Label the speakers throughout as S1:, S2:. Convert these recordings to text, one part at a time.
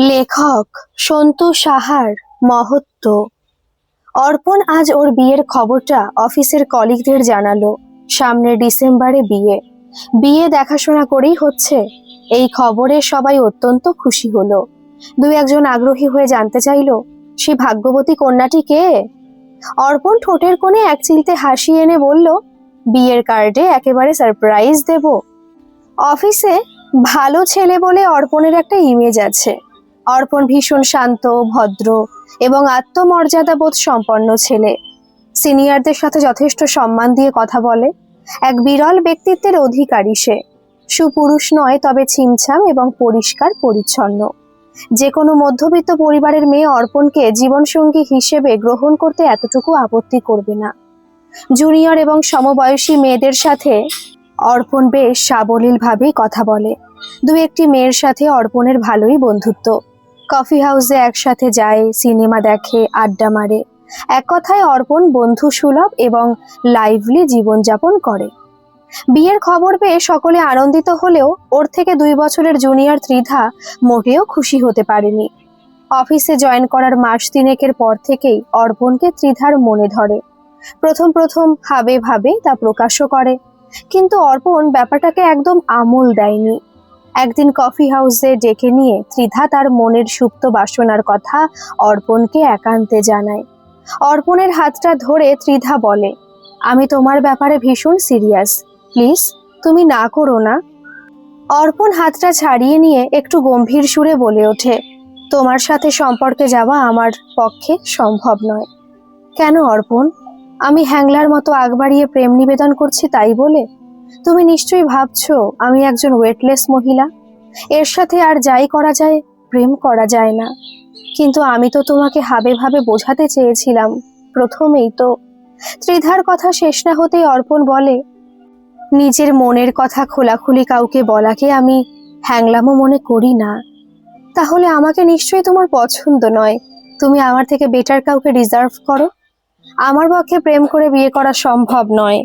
S1: লেখক সন্তু সাহার মহত্ব। অর্পণ আজ ওর বিয়ের খবরটা অফিসের কলিগদের জানালো। সামনের ডিসেম্বরে বিয়ে। বিয়ে দেখাশোনা করেই হচ্ছে। এই খবরে সবাই অত্যন্ত খুশি হলো। দু একজন আগ্রহী হয়ে জানতে চাইলো, সে ভাগ্যবতী কন্যাটি কে? অর্পণ ঠোঁটের কোণে এক চিলতে হাসি এনে বলল, বিয়ের কার্ডে একেবারে সারপ্রাইজ দেব। অফিসে ভালো ছেলে বলে অর্পণের একটা ইমেজ আছে। অর্পণ ভীষণ শান্ত, ভদ্র এবং আত্মমর্যাদাবোধ সম্পন্ন ছেলে। সিনিয়রদের সাথে যথেষ্ট সম্মান দিয়ে কথা বলে। এক বিরল ব্যক্তিত্বের অধিকারী সে। সুপুরুষ নয়, তবে ছিমছাম এবং পরিষ্কার পরিচ্ছন্ন। যে কোনো মধ্যবিত্ত পরিবারের মেয়ে অর্পণকে জীবনসঙ্গী হিসেবে গ্রহণ করতে এতটুকু আপত্তি করবে না। জুনিয়র এবং সমবয়সী মেয়েদের সাথে অর্পণ বেশ সাবলীলভাবেই কথা বলে। দু একটি মেয়ের সাথে অর্পণের ভালোই বন্ধুত্ব। কফি হাউসে একসাথে যায়, সিনেমা দেখে, আড্ডা মারে। এক কথায় অর্পণ বন্ধু সুলভ এবং লাইভলি জীবনযাপন করে। বিয়ের খবর পেয়ে সকলে আনন্দিত হলেও ওর থেকে দুই বছরের জুনিয়র ত্রিধা মোটেও খুশি হতে পারেনি। অফিসে জয়েন করার মাস তিনেকের পর থেকেই অর্পণকে ত্রিধার মনে ধরে। প্রথম প্রথম ভাবে ভাবে তা প্রকাশও করে। কিন্তু অর্পণ ব্যাপারটাকে একদম আমল দেয়নি। একদিন কফি হাউসে ডেকে নিয়ে ত্রিধা তার মনের সুপ্ত বাসনার কথা অর্পণকে একান্তে জানায়। অর্পণের হাতটা ধরে ত্রিধা বলে, আমি তোমার ব্যাপারে ভীষণ সিরিয়াস। প্লিজ, তুমি না করো না। অর্পণ হাতটা ছাড়িয়ে নিয়ে একটু গম্ভীর সুরে বলে ওঠে, তোমার সাথে সম্পর্কে যাওয়া আমার পক্ষে সম্ভব নয়। কেন অর্পণ? আমি হ্যাংলার মতো আগ বাড়িয়ে প্রেম নিবেদন করছি তাই বলে? তুমি নিশ্চয়ই ভাবছ আমি একজন ওয়েটলেস মহিলা? এর সাথে আর যাই করা যায়, প্রেম করা যায় না। কিন্তু আমি তো তোমাকে হাবে ভাবে বোঝাতে চেয়েছিলাম, প্রথমেই তো। ত্রিধার কথা শেষ না হতেই অর্পণ বলে, নিজের মনের কথা খোলাখুলি কাউকে বলাকে আমি হ্যাংলামো মনে করি না। তাহলে আমাকে নিশ্চয়ই তোমার পছন্দ নয়। তুমি আমার থেকে বেটার কাউকে রিজার্ভ করো? আমার পক্ষে প্রেম করে বিয়ে করা সম্ভব নয়।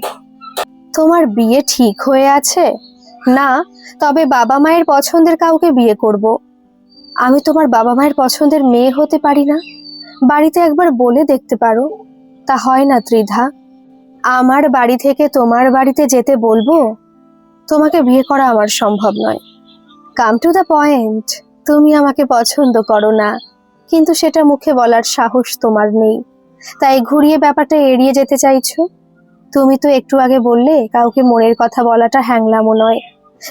S1: তোমার বিয়ে ঠিক হয়ে আছে? না, তবে বাবা মায়ের পছন্দের কাউকে বিয়ে করব। আমি তোমার বাবা মায়ের পছন্দের মেয়ে হতে পারি না। বাড়িতে একবার বলে দেখতে পারো। তা হয় না, ত্রিধা। আমার বাড়ি থেকে তোমার বাড়িতে যেতে বলব? তোমাকে বিয়ে করা আমার সম্ভব নয়। কাম টু দ্য পয়েন্ট তুমি আমাকে পছন্দ করো না। কিন্তু সেটা মুখে বলার সাহস তোমার নেই। তাই ঘুরিয়ে ব্যাপারটা এড়িয়ে যেতে চাইছো? তুমি তো একটু আগে বললে কাউকে মনের কথা বলাটা হ্যাংলামো নয়।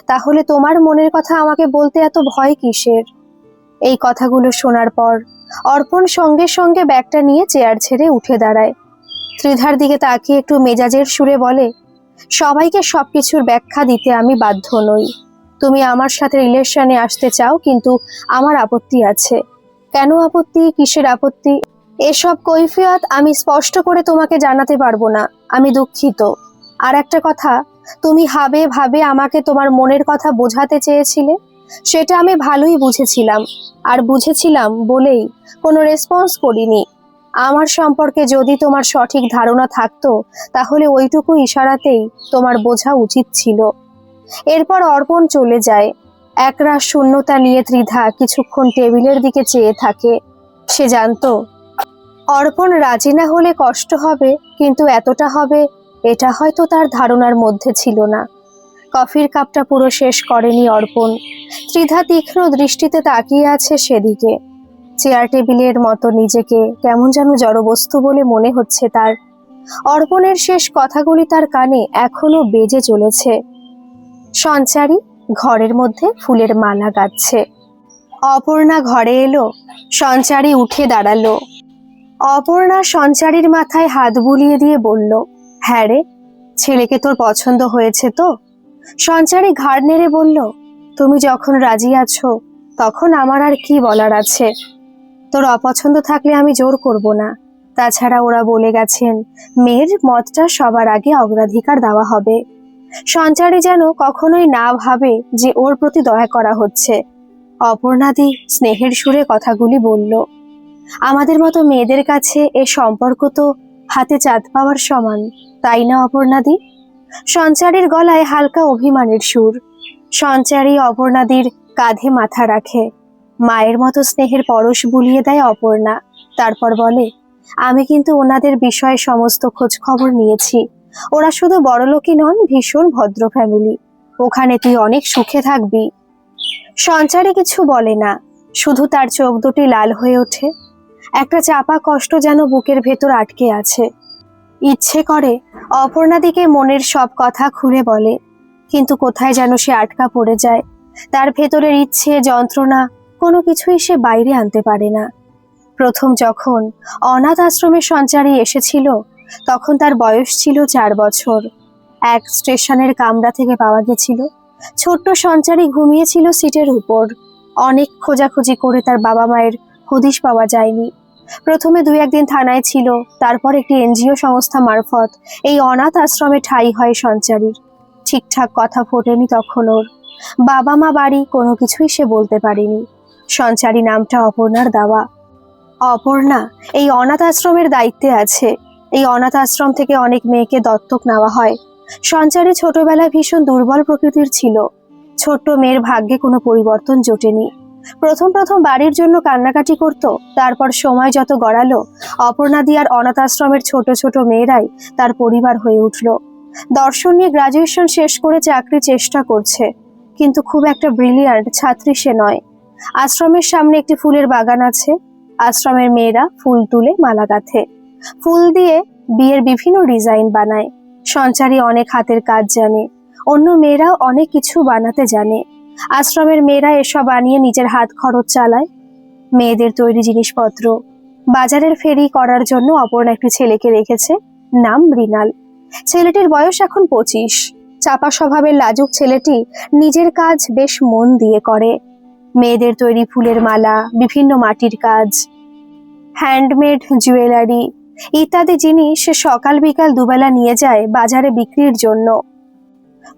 S1: তাহলে তোমার মনের কথা আমাকে বলতে এত ভয় কিসের? এই কথাগুলো শোনার পর অর্পণ সঙ্গে সঙ্গে ব্যাগটা নিয়ে চেয়ার ছেড়ে উঠে দাঁড়ায়। ত্রিধার দিকে তাকিয়ে একটু মেজাজের সুরে বলে, সবাইকে সবকিছুর ব্যাখ্যা দিতে আমি বাধ্য নই। তুমি আমার সাথে রিলেশনে আসতে চাও, কিন্তু আমার আপত্তি আছে। কেন আপত্তি? কিসের আপত্তি? এসব কৈফিয়ত আমি স্পষ্ট করে তোমাকে জানাতে পারব না। আমি দুঃখিত। আর একটা কথা, তুমি হাবে ভাবে আমাকে তোমার মনের কথা বোঝাতে চেয়েছিলে? সেটা আমি ভালোই বুঝেছিলাম। আর বুঝেছিলাম বলেই কোনো রেসপন্স করিনি। আমার সম্পর্কে যদি তোমার সঠিক ধারণা থাকতো, তাহলে ওইটুকু ইশারাতেই তোমার বোঝা উচিত ছিল। এরপর অর্পণ চলে যায়। একরাশ শূন্যতা নিয়ে ত্রিধা কিছুক্ষণ টেবিলের দিকে চেয়ে থাকে। সে জানতো অর্পণ রাজি না হলে কষ্ট হবে, কিন্তু এতটা হবে, এটা হয়তো তার ধারণার মধ্যে ছিল না। কফির কাপটা পুরো শেষ করেনি অর্পণ। ত্রিধা তীক্ষ্ণ দৃষ্টিতে তাকিয়ে আছে সেদিকে। চেয়ার টেবিলের মতো নিজেকে কেমন যেন জড়বস্তু বলে মনে হচ্ছে তার। অর্পণের শেষ কথাগুলি তার কানে এখনও বেজে চলেছে। সঞ্চারী ঘরের মধ্যে ফুলের মালা গাচ্ছে। অপর্ণা ঘরে এলো, সঞ্চারী উঠে দাঁড়াল। অপর্ণা সঞ্চারীর মাথায় হাত বুলিয়ে দিয়ে বলল হ্যাঁ রে, ছেলেকে তোর পছন্দ হয়েছে তো? সঞ্চারী ঘাড় নেড়ে বলল, তুমি যখন রাজি আছো, তখন আমার আর কি বলার আছে? তোর অপছন্দ থাকলে আমি জোর করব না। তাছাড়া ওরা বলে গেছেন, মেয়ের মতটা সবার আগে অগ্রাধিকার দেওয়া হবে। সঞ্চারী যেন কখনোই না ভাবে যে ওর প্রতি দয়া করা হচ্ছে। অপর্ণাদি স্নেহের সুরে কথাগুলি বলল আমাদের মতো মেয়েদের কাছে এ সম্পর্ক তো হাতে চাঁদ পাওয়ার সমান, তাই না অপর্ণাদি? সঞ্চারীর গলায় হালকা অভিমানের সুর। সঞ্চারী অপর্ণাদির কাঁধে মাথা রাখে। মায়ের মতো স্নেহের পরশ বুলিয়ে দেয় অপর্ণা। তারপর বলে, আমি কিন্তু ওনাদের বিষয়ে সমস্ত খোঁজ খবর নিয়েছি। ওরা শুধু বড়লোকই নন, ভীষণ ভদ্র ফ্যামিলি ওখানে তুই অনেক সুখে থাকবি। সঞ্চারী কিছু বলে না। শুধু তার চোখ দুটি লাল হয়ে ওঠে। একটা চাপা কষ্ট যেন বুকের ভেতর আটকে আছে। ইচ্ছে করে, অপর্ণাদিকে মনের সব কথা খুলে বলে, কিন্তু কোথায় যেন সে আটকা পড়ে যায়। তার ভেতরের ইচ্ছে, যন্ত্রণা, কোনো কিছুই সে বাইরে আনতে পারে না। প্রথম যখন অনাথ আশ্রমে সঞ্চারী এসেছিল, তখন তার বয়স ছিল চার বছর। এক স্টেশনের কামরা থেকে পাওয়া গেছিল। ছোট্ট সঞ্চারী ঘুমিয়েছিল সিটের উপর। অনেক খোঁজাখুঁজি করে তার বাবা মায়ের হদিশ পাওয়া যায়নি। প্রথমে দুই একদিন থানায় ছিল, তারপর একটি এনজিও সংস্থা মারফত। এই অনাথ আশ্রমে ঠাঁই হয় সঞ্চারীর। ঠিকঠাক কথা ফোটেনি তখন ওর। বাবা মা বাড়ি, কোনো কিছুই সে বলতে পারেনি। সঞ্চারী নামটা অপর্ণার দেওয়া। অপর্ণা, এই অনাথ আশ্রমের দায়িত্বে আছে। এই অনাথ আশ্রম থেকে অনেক মেয়েকে দত্তক নেওয়া হয়। সঞ্চারী ছোটবেলায় ভীষণ দুর্বল প্রকৃতির ছিল। ছোট্ট মেয়ের ভাগ্যে কোনো পরিবর্তন জোটেনি। প্রথম প্রথম বাড়ির জন্য কান্নাকাটি করত, তারপর সময় যত গড়ালো, অপর্ণা দিয়ার অনাথ আশ্রমের ছোট ছোট মেয়েরাই তার পরিবার হয়ে উঠল। দর্শন নিয়ে গ্রাজুয়েশন শেষ করে চাকরি চেষ্টা করছে, কিন্তু খুব একটা ব্রিলিয়ান্ট ছাত্রী সে নয়। আশ্রমের সামনে একটি ফুলের বাগান আছে, আশ্রমের মেয়েরা ফুল তুলে মালা গাঁথে। ফুল দিয়ে বিয়ের বিভিন্ন ডিজাইন বানায়, সঞ্চারী অনেক হাতের কাজ জানে, অন্য মেয়েরাও অনেক কিছু বানাতে জানে। আশ্রমের মেয়েরা এসব বানিয়ে নিজের হাত খরচ চালায়। মেয়েদের তৈরি জিনিসপত্র, বাজারের ফেরি করার জন্য অপর্ণা একটি ছেলেকে রেখেছে, নাম মৃণাল। ছেলেটির বয়স এখন পঁচিশ। চাপা স্বভাবের লাজুক ছেলেটি নিজের কাজ বেশ মন দিয়ে করে। মেয়েদের তৈরি ফুলের মালা, বিভিন্ন মাটির কাজ, হ্যান্ডমেড জুয়েলারি ইত্যাদি জিনিস সকাল বিকাল দুবেলা নিয়ে যায় বাজারে বিক্রির জন্য।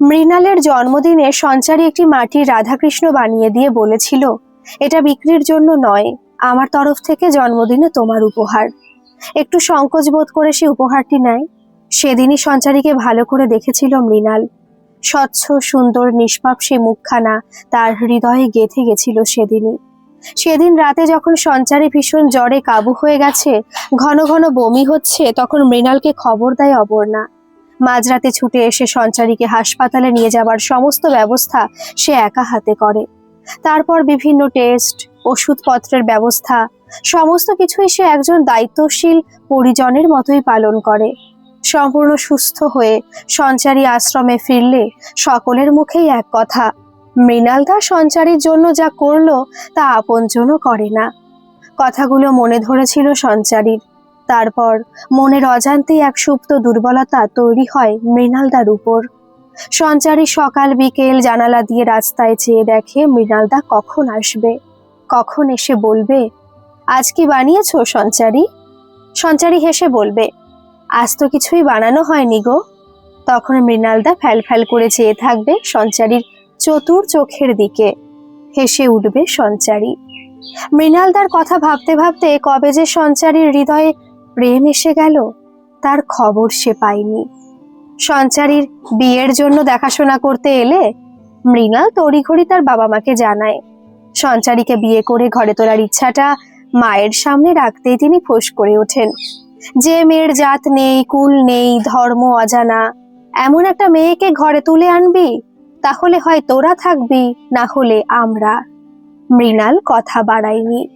S1: মৃণালের জন্মদিনে সঞ্চারী একটি মাটির রাধাকৃষ্ণ বানিয়ে দিয়ে বলেছিল, এটা বিক্রির জন্য নয়, আমার তরফ থেকে জন্মদিনে তোমার উপহার। একটু সংকোচ বোধ করে সে উপহারটি নেয়। সেদিনই সঞ্চারীকে ভালো করে দেখেছিল মৃণাল। স্বচ্ছ, সুন্দর, নিষ্পাপ সে মুখখানা তার হৃদয়ে গেঁথে গেছিল সেদিনই। সেদিন রাতে যখন সঞ্চারী ভীষণ জ্বরে কাবু হয়ে গেছে, ঘন ঘন বমি হচ্ছে, তখন মৃণালকে খবর দেয় অবর্ণা মাঝরাতে ছুটে এসে সঞ্চারীকে হাসপাতালে নিয়ে যাবার সমস্ত ব্যবস্থা সে একা হাতে করে। তারপর বিভিন্ন টেস্ট, ওষুধপত্রের ব্যবস্থা, সমস্ত কিছুই সে একজন দায়িত্বশীল পরিজনের মতোই পালন করে। সম্পূর্ণ সুস্থ হয়ে সঞ্চারী আশ্রমে ফিরলে সকলের মুখেই এক কথা মৃণালদা সঞ্চারীর জন্য যা করল তা আপনজনও করে না। কথাগুলো মনে ধরেছিল সঞ্চারীর। তারপর মনের অজান্তেই এক সুপ্ত দুর্বলতা তৈরি হয় মৃণালদার উপর। সঞ্চারী সকাল বিকেল জানালা দিয়ে রাস্তায় চেয়ে দেখে মৃণালদা কখন আসবে, কখন এসে বলবে, আজ কি বানিয়েছো সঞ্চারী? সঞ্চারী হেসে বলবে, আজ তো কিছুই বানানো হয়নি গো। তখন মৃণালদা ফ্যাল ফ্যাল করে চেয়ে থাকবে সঞ্চারীর চতুর চোখের দিকে। হেসে উঠবে সঞ্চারী। মৃণালদার কথা ভাবতে ভাবতে কবে যে সঞ্চারীর হৃদয়ে প্রেম এসে গেল? তার খবর সে পায়নি। সঞ্চারীর বিয়ের জন্য দেখাশোনা করতে এলে মৃণাল তড়িঘড়ি তার বাবা মাকে জানায়। সঞ্চারীকে বিয়ে করে ঘরে তোলার ইচ্ছাটা মায়ের সামনে রাখতেই তিনি ফোঁস করে ওঠেন। যে মেয়ের জাত নেই, কুল নেই, ধর্ম অজানা, এমন একটা মেয়েকে ঘরে তুলে আনবি? তাহলে হয় তোরা থাকবি, না হলে আমরা। মৃণাল কথা বাড়ায়নি।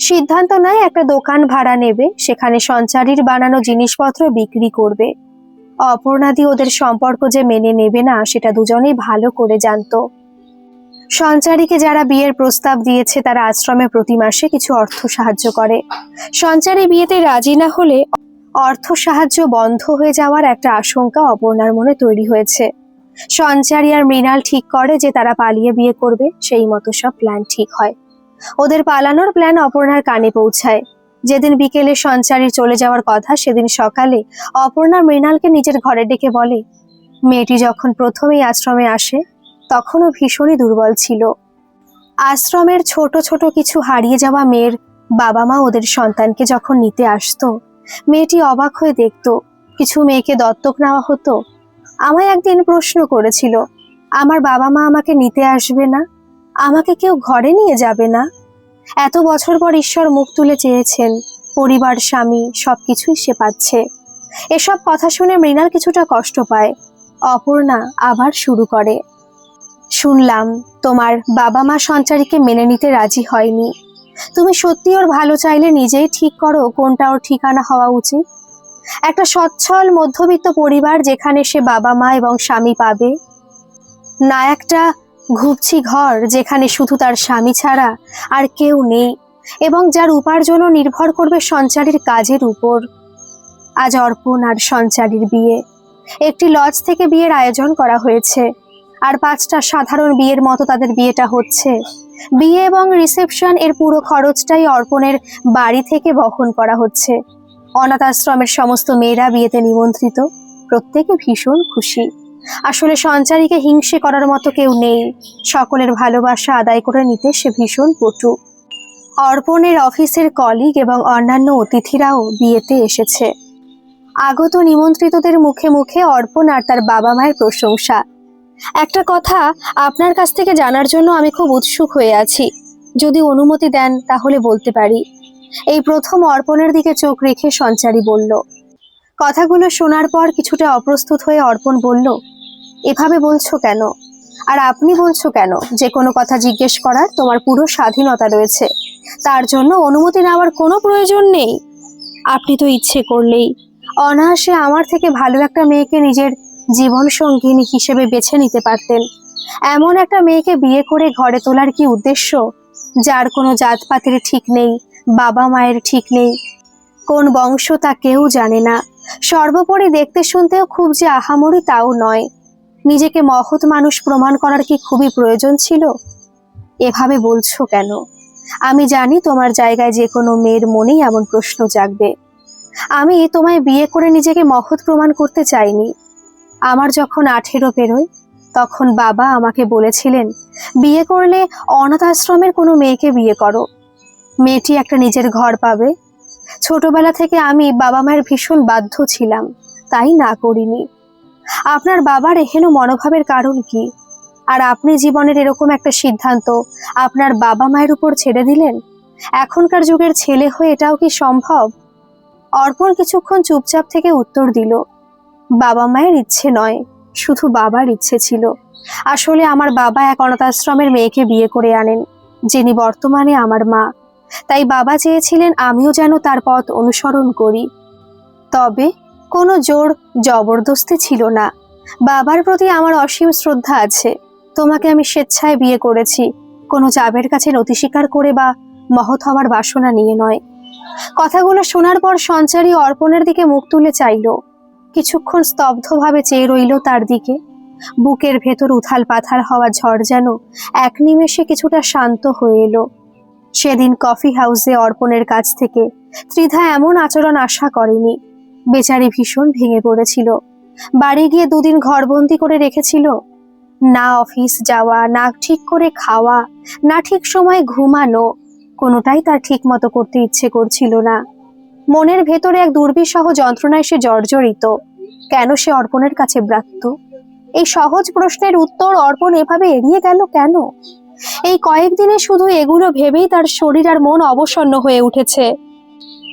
S1: সিদ্ধান্ত নেয় একটা দোকান ভাড়া নেবে, সেখানে সঞ্চারীর বানানো জিনিসপত্র বিক্রি করবে। অপর্ণাদি ওদের সম্পর্ক যে মেনে নেবে না, সেটা দুজনেই ভালো করে জানতো। সঞ্চারীকে যারা বিয়ের প্রস্তাব দিয়েছে, তারা আশ্রমে প্রতি মাসে কিছু অর্থ সাহায্য করে। সঞ্চারী বিয়েতে রাজি না হলে অর্থ সাহায্য বন্ধ হয়ে যাওয়ার একটা আশঙ্কা অপর্ণার মনে তৈরি হয়েছে। সঞ্চারী আর মৃণাল ঠিক করে যে তারা পালিয়ে বিয়ে করবে, সেই মতো সব প্ল্যান ঠিক হয়। ওদের পালানোর প্ল্যান অপর্ণার কানে পৌঁছায়। যেদিন বিকেলে সঞ্চারীর চলে যাওয়ার কথা, সেদিন সকালে অপর্ণা মৃণালকে নিজের ঘরে ডেকে বলে, মেয়েটি যখন প্রথমেই আশ্রমে আসে, তখনও ভীষণই দুর্বল ছিল। আশ্রমের ছোট ছোট কিছু হারিয়ে যাওয়া মেয়ের বাবা মা ওদের সন্তানকে যখন নিতে আসতো, মেয়েটি অবাক হয়ে দেখতো, কিছু মেয়েকে দত্তক নেওয়া হতো? আমায় একদিন প্রশ্ন করেছিল, আমার বাবা মা আমাকে নিতে আসবে না আমাকে কেউ ঘরে নিয়ে যাবে না? এত বছর পর ঈশ্বর মুখ তুলে চেয়েছেন, পরিবার, স্বামী, সবকিছুই সে পাচ্ছে। এসব কথা শুনে মৃণাল কিছুটা কষ্ট পায়। অপর্ণা আবার শুরু করে। শুনলাম, তোমার বাবা মা সঞ্চারীকে মেনে নিতে রাজি হয়নি। তুমি সত্যি ওর ভালো চাইলে নিজেই ঠিক করো কোনটা ওর ঠিকানা হওয়া উচিত? একটা সচ্ছল মধ্যবিত্ত পরিবার যেখানে সে বাবা মা এবং স্বামী পাবে। না একটা ঘুপছি ঘর যেখানে শুধু তার স্বামী ছাড়া আর কেউ নেই এবং যার উপার্জনও নির্ভর করবে সঞ্চারীর কাজের উপর। আজ অর্পণ আর সঞ্চারীর বিয়ে। একটি লজ থেকে বিয়ের আয়োজন করা হয়েছে আর পাঁচটা সাধারণ বিয়ের মতো তাদের বিয়েটা হচ্ছে। বিয়ে এবং রিসেপশন এর পুরো খরচটাই অর্পণের বাড়ি থেকে বহন করা হচ্ছে। অনাথ আশ্রমের সমস্ত মেয়েরা বিয়েতে নিমন্ত্রিত। প্রত্যেকে ভীষণ খুশি। আসলে সঞ্চারীকে হিংসে করার মতো কেউ নেই। সকলের ভালোবাসা আদায় করে নিতে সে ভীষণ পটু অর্পণের অফিসের কলিগ এবং অন্যান্য অতিথিরাও বিয়েতে এসেছে। আগত নিমন্ত্রিতদের মুখে মুখে অর্পণ আর তার বাবা মায়ের প্রশংসা। একটা কথা, আপনার কাছ থেকে জানার জন্য আমি খুব উৎসুক হয়ে আছি। যদি অনুমতি দেন, তাহলে বলতে পারি। এই প্রথম অর্পণের দিকে চোখ রেখে সঞ্চারী বলল, কথাগুলো শোনার পর কিছুটা অপ্রস্তুত হয়ে অর্পণ বলল এভাবে বলছো কেন? আর আপনি বলছো কেন যে কোনো কথা জিজ্ঞেস করার তোমার পুরো স্বাধীনতা রয়েছে? তার জন্য অনুমতি নেওয়ার কোনো প্রয়োজন নেই। আপনি তো ইচ্ছে করলেই। অনায়াসে আমার থেকে ভালো একটা মেয়েকে নিজের জীবন সঙ্গিনী হিসেবে বেছে নিতে পারতেন। এমন একটা মেয়েকে বিয়ে করে ঘরে তোলার কি উদ্দেশ্য? যার কোনো জাতপাতের ঠিক নেই, বাবা মায়ের ঠিক নেই। কোন বংশ তা কেউ জানে না। সর্বোপরি দেখতে শুনতেও খুব যে আহামরি তাও নয়। নিজেকে মহৎ মানুষ প্রমাণ করার কি খুবই প্রয়োজন ছিল? এভাবে বলছো কেন? আমি জানি তোমার জায়গায় যে কোনো মেয়ের মনেই এমন প্রশ্ন জাগবে। আমি তোমায় বিয়ে করে নিজেকে মহৎ প্রমাণ করতে চাইনি। আমার যখন আঠেরো পেরোয় তখন বাবা আমাকে বলেছিলেন, বিয়ে করলে অনাথ আশ্রমের কোনো মেয়েকে বিয়ে করো। মেয়েটি একটা নিজের ঘর পাবে। ছোটবেলা থেকে আমি বাবা মায়ের ভীষণ বাধ্য ছিলাম, তাই না করিনি? আপনার বাবার এহেন মনোভাবের কারণ কি? আর আপনি জীবনের এরকম একটা সিদ্ধান্ত আপনার বাবা মায়ের উপর ছেড়ে দিলেন? এখনকার যুগের ছেলে হয়ে এটাও কি সম্ভব? অর্পণ কিছুক্ষণ চুপচাপ থেকে উত্তর দিল, বাবা মায়ের ইচ্ছে নয়, শুধু বাবার ইচ্ছে ছিল। আসলে আমার বাবা এক অনাথাশ্রমের মেয়েকে বিয়ে করে আনেন, যিনি বর্তমানে আমার মা। তাই বাবা চেয়েছিলেন আমিও যেন তার পথ অনুসরণ করি। তবে কোনো জোর জবরদস্তি ছিল না। বাবার প্রতি আমার অসীম শ্রদ্ধা আছে। তোমাকে আমি স্বেচ্ছায় বিয়ে করেছি। কোনো চাবের কাছে নথি স্বীকার করে বা মহৎ হওয়ার বাসনা নিয়ে নয়। কথাগুলো শোনার পর সঞ্চারী অর্পণের দিকে মুখ তুলে চাইল। কিছুক্ষণ স্তব্ধভাবে চেয়ে রইল তার দিকে। বুকের ভেতর উথাল পাথাল হওয়া ঝড় যেন এক নিমেষে কিছুটা শান্ত হয়ে এলো। সেদিন কফি হাউসে অর্পণের কাছ থেকে ত্রিধা এমন আচরণ আশা করেনি। বেচারি ভীষণ ভেঙে পড়েছিল। বাড়ি গিয়ে দুদিন ঘরবন্দি করে রেখেছিল। না অফিস যাওয়া, না ঠিক করে খাওয়া, না ঠিক সময় ঘুমানো, কোনোটাই তার ঠিক মতো করতে ইচ্ছে করছিল না। মনের ভেতরে এক দুর্বিসহ যন্ত্রণায় সে জর্জরিত। কেন সে অর্পণের কাছে ব্রাত্য? এই সহজ প্রশ্নের উত্তর অর্পণ এভাবে এড়িয়ে গেল কেন? এই কয়েকদিনে শুধু এগুলো ভেবেই তার শরীর আর মন অবসন্ন হয়ে উঠেছে।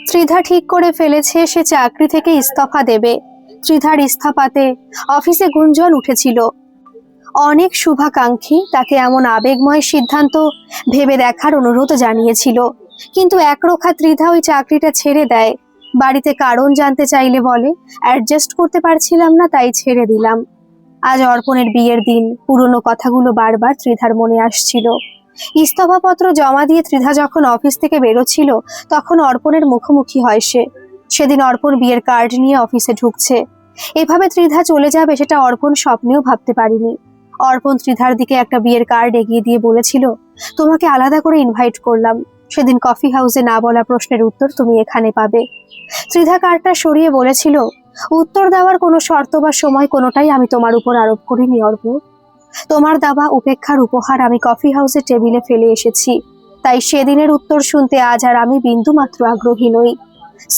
S1: ত্রিধা ঠিক করে ফেলেছে, সে চাকরি থেকে ইস্তফা দেবে। ত্রিধার ইস্তফাতে অফিসে গুঞ্জন উঠেছিল। অনেক শুভাকাঙ্ক্ষী তাকে এমন আবেগময় সিদ্ধান্ত ভেবে দেখার অনুরোধ জানিয়েছিল। কিন্তু একরোখা ত্রিধা ওই চাকরিটা ছেড়ে দেয়। বাড়িতে কারণ জানতে চাইলে বলে, অ্যাডজাস্ট করতে পারছিলাম না, তাই ছেড়ে দিলাম। আজ অর্পণের বিয়ের দিন, পুরনো কথাগুলো বারবার ত্রিধার মনে আসছিল। ইস্তফাপত্র জমা দিয়ে ত্রিধা যখন অফিস থেকে বেরোচ্ছিল, তখন অর্পণের মুখোমুখি হয় সে। সেদিন অর্পণ বিয়ের কার্ড নিয়ে অফিসে ঢুকছে। এভাবে ত্রিধা চলে যাবে সেটা অর্পণ স্বপ্নেও ভাবতে পারিনি। অর্পণ ত্রিধার দিকে একটা বিয়ের কার্ড এগিয়ে দিয়ে বলেছিল, তোমাকে আলাদা করে ইনভাইট করলাম। সেদিন কফি হাউসে না বলা প্রশ্নের উত্তর তুমি এখানে পাবে। ত্রিধা কার্ডটা সরিয়ে বলেছিল, উত্তর দেওয়ার কোনো শর্ত বা সময় কোনোটাই আমি তোমার উপর আরোপ করিনি অর্প তোমার দাবা উপেক্ষার উপহার আমি কফি হাউসের টেবিলে ফেলে এসেছি। তাই সেদিনের উত্তর শুনতে আজ আর আমি বিন্দু মাত্র আগ্রহী নই।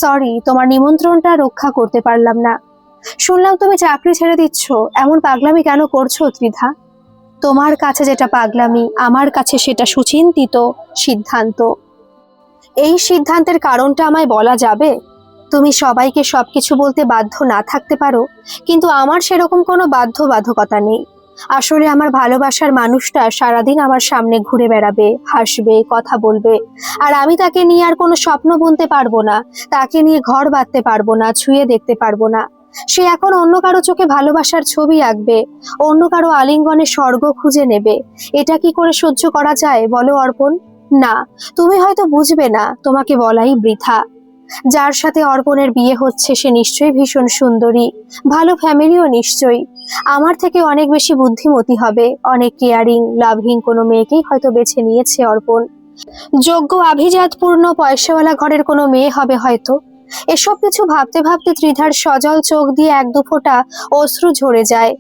S1: সরি তোমার নিমন্ত্রণটা রক্ষা করতে পারলাম না। শুনলাম তুমি চাকরি ছেড়ে দিচ্ছ, এমন পাগলামি কেন করছ, ত্রিধা? তোমার কাছে যেটা পাগলামি, আমার কাছে সেটা সুচিন্তিত সিদ্ধান্ত। এই সিদ্ধান্তের কারণটা আমায় বলা যাবে? তুমি সবাইকে সবকিছু বলতে বাধ্য না থাকতে পারো, কিন্তু আমার সেরকম কোনো বাধ্যবাধকতা নেই। আসলে আমার ভালোবাসার মানুষটা সারাদিন আমার সামনে ঘুরে বেড়াবে, হাসবে, কথা বলবে। আর আমি তাকে নিয়ে আর কোনো স্বপ্ন বুনতে পারব না, তাকে নিয়ে ঘর বাঁধতে পারব না, ছুঁয়ে দেখতে পারব না। সে এখন অন্য কারও চোখে ভালোবাসার ছবি আঁকবে, অন্য কারও আলিঙ্গনে স্বর্গ খুঁজে নেবে। এটা কি করে সহ্য করা যায় বলো অর্পণ? না, তুমি হয়তো বুঝবে না, তোমাকে বলাই বৃথা। যার সাথে অর্পণের বিয়ে হচ্ছে, সে নিশ্চয়ই ভীষণ সুন্দরী। ভালো ফ্যামিলিও নিশ্চয়ই। আমার থেকে অনেক বেশি বুদ্ধিমতী হবে। অনেক কেয়ারিং, লাভহীন কোনো মেয়েকেই হয়তো বেছে নিয়েছে অর্পণ। যোগ্য আভিজাতপূর্ণ পয়সাওয়ালা ঘরের কোনো মেয়ে হবে হয়তো। এসব কিছু ভাবতে ভাবতে ত্রিধার সজল চোখ দিয়ে এক দু ফোঁটা অশ্রু ঝরে যায়।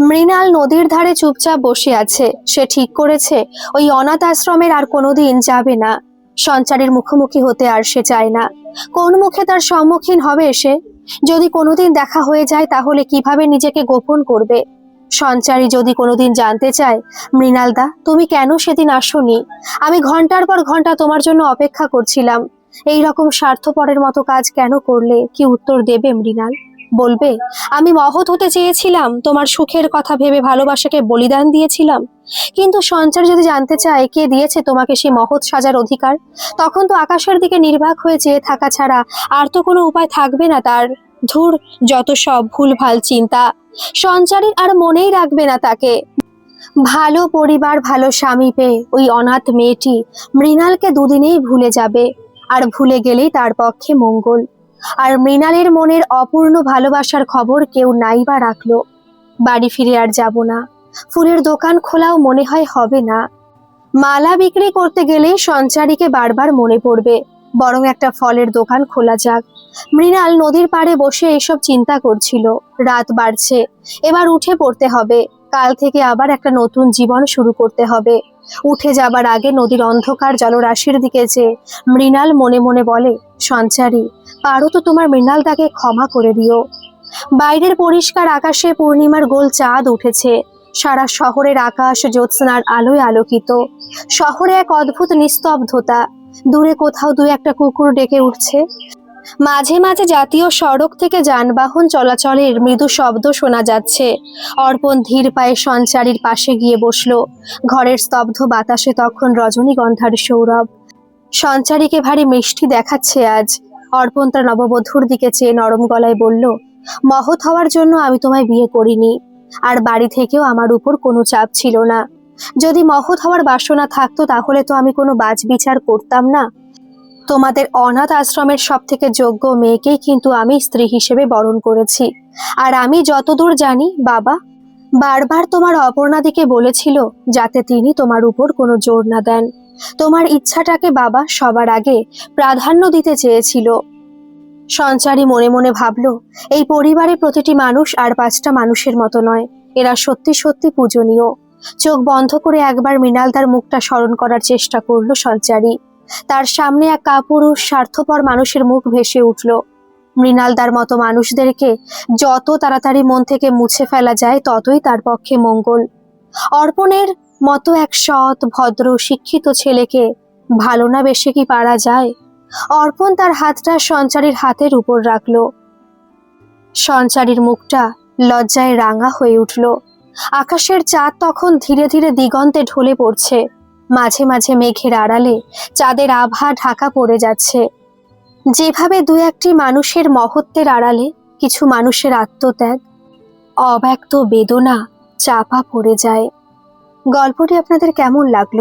S1: মৃণাল নদীর ধারে চুপচাপ বসে আছে। সে ঠিক করেছে, ওই অনাথ আশ্রমের আর কোনোদিন যাবে না। সঞ্চারের মুখোমুখি হতে আর সে চায় না। কোন মুখে তার সম্মুখীন হবে সে? যদি কোনোদিন দেখা হয়ে যায়, তাহলে কীভাবে নিজেকে গোপন করবে? সঞ্চারী যদি কোনোদিন জানতে চায়, মৃণালদা, তুমি কেন সেদিন আসোনি? আমি ঘণ্টার পর ঘণ্টা তোমার জন্য অপেক্ষা করছিলাম। এই রকম স্বার্থপরের মতো কাজ কেন করলে? কি উত্তর দেবে মৃণাল? বলবে, আমি মহৎ হতে চেয়েছিলাম, তোমার সুখের কথা ভেবে ভালোবাসাকে বলিদান দিয়েছিলাম। কিন্তু সঞ্চার যদি জানতে চায় কে দিয়েছে তোমাকে সেই মহৎ সাজার অধিকার, তখন তো আকাশের দিকে নির্বাক হয়ে চেয়ে থাকা ছাড়া আর তো কোনো উপায় থাকবে না তার। ধুর, যত সব ভুলভাল চিন্তা। সঞ্চারীর আর মনেই রাখবে না তাকে। ভালো পরিবার, ভালো স্বামী পেয়ে ওই অনাথ মেয়েটি মৃণালকে দুদিনেই ভুলে যাবে, আর ভুলে গেলেই তার পক্ষে মঙ্গল। আর মৃণালের মনের অপূর্ণ ভালোবাসার খবর কেউ নাই বা রাখল। বাড়ি ফিরে আর যাব না। ফুলের দোকান খোলাও মনে হয় হবে না। মালা বিক্রি করতে গেলেই সঞ্চারীকে বারবার মনে পড়বে, বরং একটা ফলের দোকান খোলা যাক। মৃণাল নদীর পাড়ে বসে এইসব চিন্তা করছিল। রাত বাড়ছে, এবার উঠে পড়তে হবে। কাল থেকে আবার একটা নতুন জীবন শুরু করতে হবে। উঠে যাবার আগে নদীর অন্ধকার জলরাশির দিকে যে মৃণাল মনে মনে বলে, সঞ্চারী, পারো তো তোমার মৃণালদাকে ক্ষমা করে দিও। বাইরের পরিষ্কার আকাশে পূর্ণিমার গোল চাঁদ উঠেছে। সারা শহরের আকাশ জ্যোৎস্নার আলোয় আলোকিত। শহরে এক অদ্ভুত নিস্তব্ধতা। দূরে কোথাও দু একটা কুকুর ডেকে উঠছে। মাঝে মাঝে জাতীয় সড়ক থেকে যানবাহন চলাচলের মৃদু শব্দ শোনা যাচ্ছে। অর্পণ ধীর পায়ে সঞ্চারীর পাশে গিয়ে বসল। ঘরের স্তব্ধ বাতাসে তখন রজনীগন্ধার সৌরভ। সঞ্চারীকে ভারী মিষ্টি দেখাচ্ছে আজ। অর্পণ তার নববধূর দিকে চেয়ে নরম গলায় বলল, মহৎ হওয়ার জন্য আমি তোমায় বিয়ে করিনি। আর বাড়ি থেকেও আমার উপর কোনো চাপ ছিল না। যদি মহৎ হওয়ার বাসনা থাকতো তাহলে তো আমি কোনো বাজ বিচার করতাম না। তোমাদের অনাথ আশ্রমের সব থেকে যোগ্য মেয়েকেই কিন্তু আমি স্ত্রী হিসেবে বরণ করেছি। আর আমি যতদূর জানি, বাবা, বারবার তোমার অপর্ণাদিকে বলেছিল যাতে তিনি তোমার উপর কোনো জোর না দেন। তোমার ইচ্ছাটাকে বাবা সবার আগে প্রাধান্য দিতে চেয়েছিল। সঞ্চারী মনে মনে ভাবল, এই পরিবারে প্রতিটি মানুষ আর পাঁচটা মানুষের মতো নয়, এরা সত্যি সত্যি পূজনীয়। চোখ বন্ধ করে একবার মৃণালদার মুখটা স্মরণ করার চেষ্টা করল সঞ্চারী। তার সামনে এক কাপুরুষ, স্বার্থপর মানুষের মুখ ভেসে উঠল। মৃণালদার মতো মানুষদেরকে যত তাড়াতাড়ি মন থেকে মুছে ফেলা যায়, ততই তার পক্ষে মঙ্গল। অর্পণের মতো এক সৎ, ভদ্র, শিক্ষিত ছেলেকে ভালো না বেশি কি পারা যায়? অর্পণ তার হাতটা সঞ্চারীর হাতের উপর রাখল। সঞ্চারীর মুখটা লজ্জায় রাঙা হয়ে উঠল। আকাশের চাঁদ তখন ধীরে ধীরে দিগন্তে ঢলে পড়ছে। মাঝে মাঝে মেঘের আড়ালে চাঁদের আভা ঢাকা পড়ে যাচ্ছে। যেভাবে দু একটি মানুষের মহত্বের আড়ালে কিছু মানুষের আত্মত্যাগ, অব্যক্ত বেদনা চাপা পড়ে যায়। গল্পটি আপনাদের কেমন লাগল?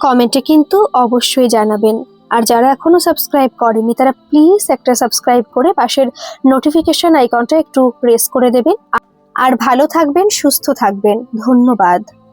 S1: কমেন্টে কিন্তু অবশ্যই জানাবেন। আর যারা এখনও সাবস্ক্রাইব করেনি তারা প্লিজ একটা সাবস্ক্রাইব করে পাশের নোটিফিকেশন আইকনটা একটু প্রেস করে দেবেন। আর ভালো থাকবেন, সুস্থ থাকবেন। ধন্যবাদ।